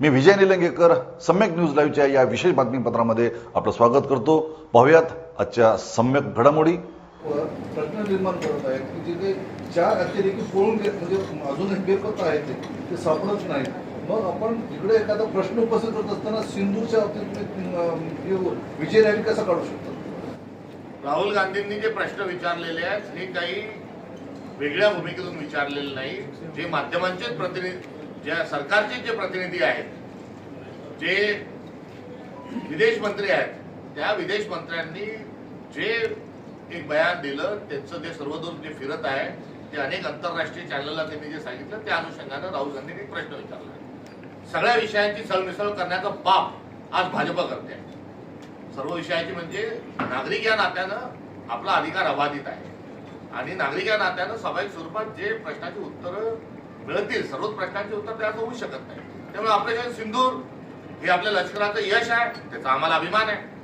मी Vijay Nilangekar Samyak news लाईव्हच्या या विशेष बातमीपत्रामध्ये आपलं स्वागत करतो. पाहुयात आजच्या सम्यक घडामोडी. प्रश्न निर्माण करत आहेत की जे काही चार अतिरेकी पळून म्हणजे अजूनही बेपत्ता आहेत ते ते सापडत नाहीत. मग आपण इकडे एखादा प्रश्न उपस्थित करत असताना सिंधूच्या बाबतीत हे विजय रॅली कसा काढू शकता? राहुल गांधींनी जे प्रश्न विचारलेले आहेत हे काही वेगळ्या भूमिकेतून विचारलेले नाही. जे माध्यमांचे प्रतिनिधी ज्या सरकारचे जे प्रतिनिधी आहेत जे विदेश मंत्री आहेत त्या विदेश मंत्र्यांनी जे एक बयान दिलं त्यांचं जे सर्वदूर जे फिरत आहे ते अनेक आंतरराष्ट्रीय चॅनलला त्यांनी जे सांगितलं त्या अनुषंगानं राहुल गांधींनी एक प्रश्न विचारला. सगळ्या विषयांची सळमिसळ करण्याचा पाप आज भाजप करते आहे. सर्व विषयाची म्हणजे नागरिक या नात्यानं आपला अधिकार अबाधित आहे. आणि नागरिक या नात्यानं स्वाभाविक स्वरूपात जे प्रश्नाची उत्तरं मिळतील. सर्वच प्रश्नांची उत्तर त्यात होऊ शकत नाही. त्यामुळे ऑपरेशन सिंधूर हे आपल्या लष्कराचं यश आहे. त्याचा आम्हाला अभिमान आहे.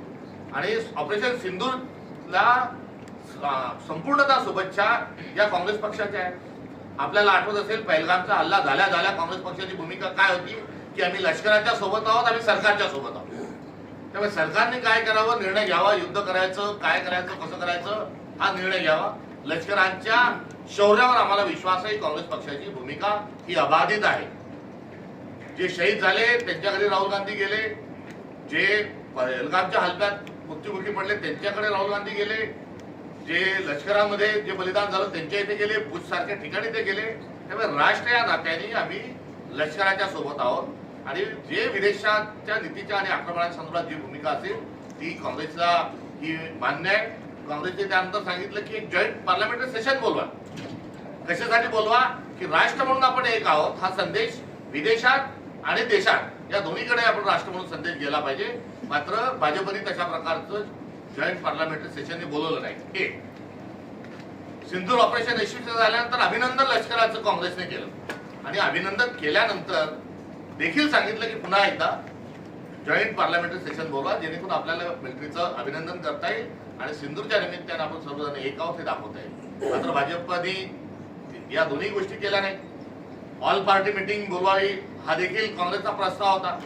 आणि ऑपरेशन सिंदूरला स- संपूर्णतः शुभेच्छा या काँग्रेस पक्षाच्या आहे आपल्याला आठवत असेल पहलगामचा हल्ला झाल्या झाल्या काँग्रेस पक्षाची भूमिका काय होती? की आम्ही लष्कराच्या सोबत आहोत आम्ही सरकारच्या सोबत आहोत. त्यामुळे सरकारने काय करावं? निर्णय घ्यावा. युद्ध करायचं काय करायचं कसं करायचं? हा निर्णय घ्यावा. लष्करांच्या शौर्यावर आम्हाला विश्वास आहे. काँग्रेस पक्षाची भूमिका ही अबाधित आहे. जे शहीद झाले त्यांच्या घरी राहुल गांधी गेले. जे पहलगामच्या हल्ल्यात मृत्युमुखी पडले त्यांच्याकडे राहुल गांधी गेले. जे लष्करामध्ये जे बलिदान झालं त्यांच्या इथे गेले. भुज सारख्या ठिकाणी ते गेले. त्यामुळे राष्ट्र या नात्याने आम्ही लष्कराच्या सोबत आहोत. आणि जे विदेशाच्या नीतीच्या आणि आक्रमणासंदर्भात जी भूमिका असेल ती काँग्रेसला ही मान्य आहे. काँग्रेसने त्यानंतर सांगितलं की एक जॉईंट पार्लमेंटरी सेशन बोलवा. कशासाठी बोलवा? की राष्ट्र म्हणून आपण एक आहोत. हा संदेश विदेशात आणि देशात या दोन्हीकडे आपण राष्ट्र म्हणून संदेश गेला पाहिजे. मात्र भाजपने तशा प्रकारचं जॉईंट पार्लमेंटरी सेशनने बोलवलं नाही. एक सिंधूर ऑपरेशन यशस्वी झाल्यानंतर अभिनंदन लष्कराचं काँग्रेसने केलं. आणि अभिनंदन केल्यानंतर देखील सांगितलं की पुन्हा एकदा जॉईंट पार्लमेंटरी सेशन बोलवा जेणेकरून आपल्याला मिलिटरीचं अभिनंदन करता येईल आणि सिंधूरच्या निमित्ताने आपण सर्वजण एक आहोत हे दाखवता येईल. मात्र भाजपने या दोन्ही गोष्टी केल्या नाही ऑल पार्टी मिटिंग बोलवावी हा देखील काँग्रेसचा प्रस्ताव होता.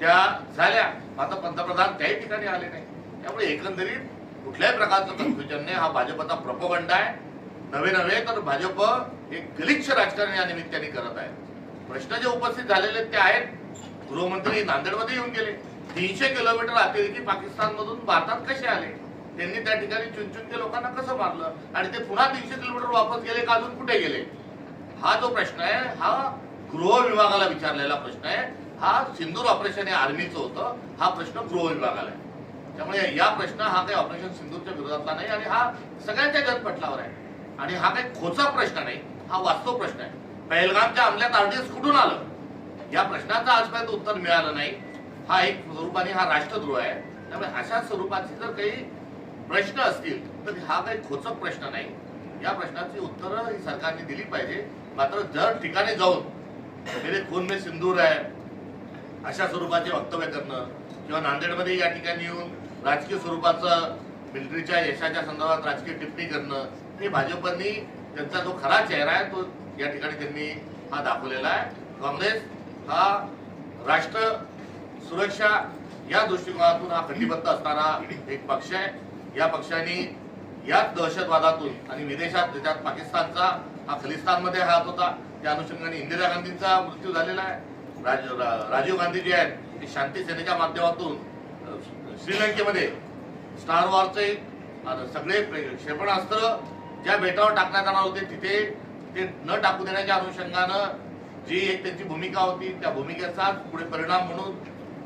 त्या झाल्या. मात्र पंतप्रधान त्याही ठिकाणी आले नाही त्यामुळे एकंदरीत कुठल्याही प्रकारचं कन्फ्युजन नाही. हा भाजपचा प्रपोगंड आहे. नवे नवे तर भाजप एक गलिच्छ राजकारण या निमित्ताने करत आहे. प्रश्न जे उपस्थित झालेले ते आहेत. गृहमंत्री नांदेडमध्ये येऊन गेले. तीनशे किलोमीटर अतिरेकी पाकिस्तानमधून भारतात कसे आले? त्यांनी त्या ठिकाणी चुनचुनके लोकांना कसं मारलं? आणि ते पुन्हा तीनशे किलोमीटर वापस गेले का? अजून कुठे गेले? हा जो प्रश्न आहे हा गृह विभागाला विचारलेला प्रश्न आहे. हा सिंदूर ऑपरेशन हे आर्मीचं होतं. हा प्रश्न गृह विभागाला आहे. त्यामुळे या प्रश्न हा काही ऑपरेशन सिंधूरच्या विरोधातला नाही आणि हा सगळ्यांच्या जनपटलावर आहे. आणि हा काही खोचा प्रश्न नाही हा वास्तव प्रश्न आहे. पहलगामच्या अंमल्यात आरडीएस कुठून आलं? या प्रश्नाचं आजपर्यंत उत्तर मिळालं नाही. हा एक स्वरूपाने हा राष्ट्रद्रोह आहे. त्यामुळे अशा स्वरूपाचे जर काही प्रश्न असतील तर हा काही खोचक प्रश्न नाही. या प्रश्नाची उत्तरं ही सरकारने दिली पाहिजे. मात्र जर ठिकाणी जाऊन मेरे खून मे सिंदूर आहे अशा स्वरूपाचे वक्तव्य करणं किंवा नांदेडमध्ये या ठिकाणी येऊन राजकीय स्वरूपाचं मिलिटरीच्या यशाच्या संदर्भात राजकीय टिप्पणी करणं हे भाजपनी त्यांचा जो खरा चेहरा आहे तो या ठिकाणी त्यांनी हा दाखवलेला आहे. काँग्रेस हा राष्ट्र सुरक्षा या दृष्टिकोनातून हा कटिबद्ध असणारा एक पक्ष आहे. या पक्षाने याच दहशतवादातून आणि विदेशात ज्याच्यात पाकिस्तानचा हा खलिस्तानमध्ये हात होता त्या अनुषंगाने इंदिरा गांधींचा मृत्यू झालेला आहे. राज, राजीव गांधी जे आहेत ते शांती सेनेच्या माध्यमातून श्रीलंकेमध्ये स्टार वॉरचे सगळे क्षेपणास्त्र ज्या बेटावर टाकण्यात येणार होते तिथे ते न टाकू देण्याच्या अनुषंगानं जी एक त्यांची भूमिका होती त्या भूमिकेचा पुढे परिणाम म्हणून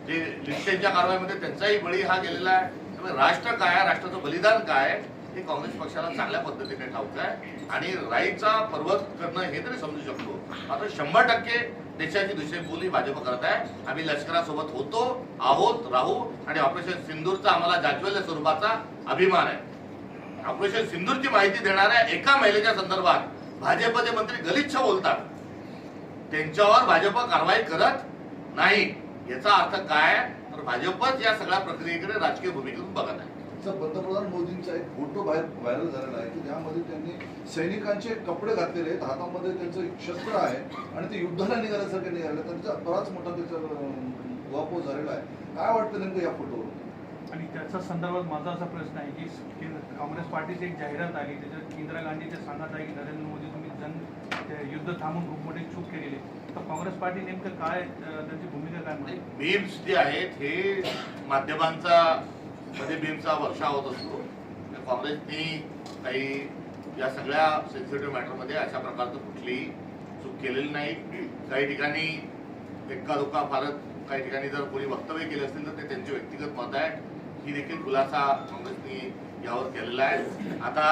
जे लिस्टेनच्या कारवाईमध्ये त्यांचाही बळी हा गेलेला आहे. त्यामुळे राष्ट्र काय राष्ट्राचं बलिदान काय आहे हे काँग्रेस पक्षाला चांगल्या पद्धतीने ठाऊक आहे. आणि राईचा पर्वत करणं हे तरी समजू शकतो. मात्र शंभर टक्के देशाची दुसरी बोली भाजप करत आहे. आम्ही लष्करासोबत होतो आहोत राहू. आणि ऑपरेशन सिंदूरचा आम्हाला जाज्वल्य स्वरूपाचा अभिमान आहे. ऑपरेशन सिंदूरची माहिती देणाऱ्या एका महिलेच्या संदर्भात भाजपचे मंत्री गलिच्छ बोलतात. त्यांच्यावर भाजप कारवाई करत नाही. याचा अर्थ काय? तर भाजपच या सगळ्या प्रक्रियेकडे राजकीय भूमिकेतून बघत आहे. पंतप्रधान मोदींचा एक फोटो बाहेर व्हायरल झालेला आहे की ज्यामध्ये त्यांनी सैनिकांचे कपडे घातलेले आहेत हातामध्ये त्यांचं एक शस्त्र आहे आणि ते युद्धाला निघाल्यासारखे निघाले त्यांचा बराच मोठा त्याचा वापर झालेला आहे. काय वाटतं नेमकं या फोटोवर आणि त्याच्या संदर्भात माझा असा प्रश्न आहे की काँग्रेस पार्टीची एक जाहिरात आली त्याच्यात इंदिरा गांधी ते सांगत आहे की नरेंद्र मोदी जन ते युद्ध थांबून खूप मोठी चूक केलेली तर काँग्रेस पार्टी नेमकं काय त्यांची भूमिका काय म्हणते? बीम्स जे आहेत हे माध्यमांचा मध्ये बीमचा वर्षा होत असतो. तर काँग्रेसनी काही या सगळ्या सेन्सिटिव्ह मॅटरमध्ये अशा प्रकारचं कुठलीही चूक केलेली नाही. काही ठिकाणी एक्का धोका फारच काही ठिकाणी जर कोणी वक्तव्य केले असतील तर ते त्यांचे व्यक्तिगत मत आहेत. ही देखील खुलासा काँग्रेसनी यावर केलेला आहे. आता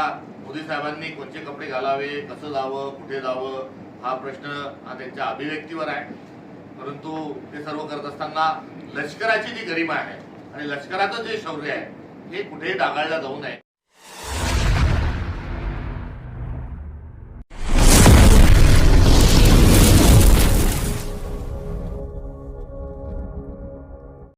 मोदी साहेबांनी कोणते कपडे घालावे कसं जावं कुठे जावं हा प्रश्न हा त्यांच्या अभिव्यक्तीवर आहे. परंतु ते सर्व करत असताना लष्कराची जी गरिमा आहे आणि लष्कराचं जे शौर्य आहे हे कुठेही डागाळलं जाऊ नये.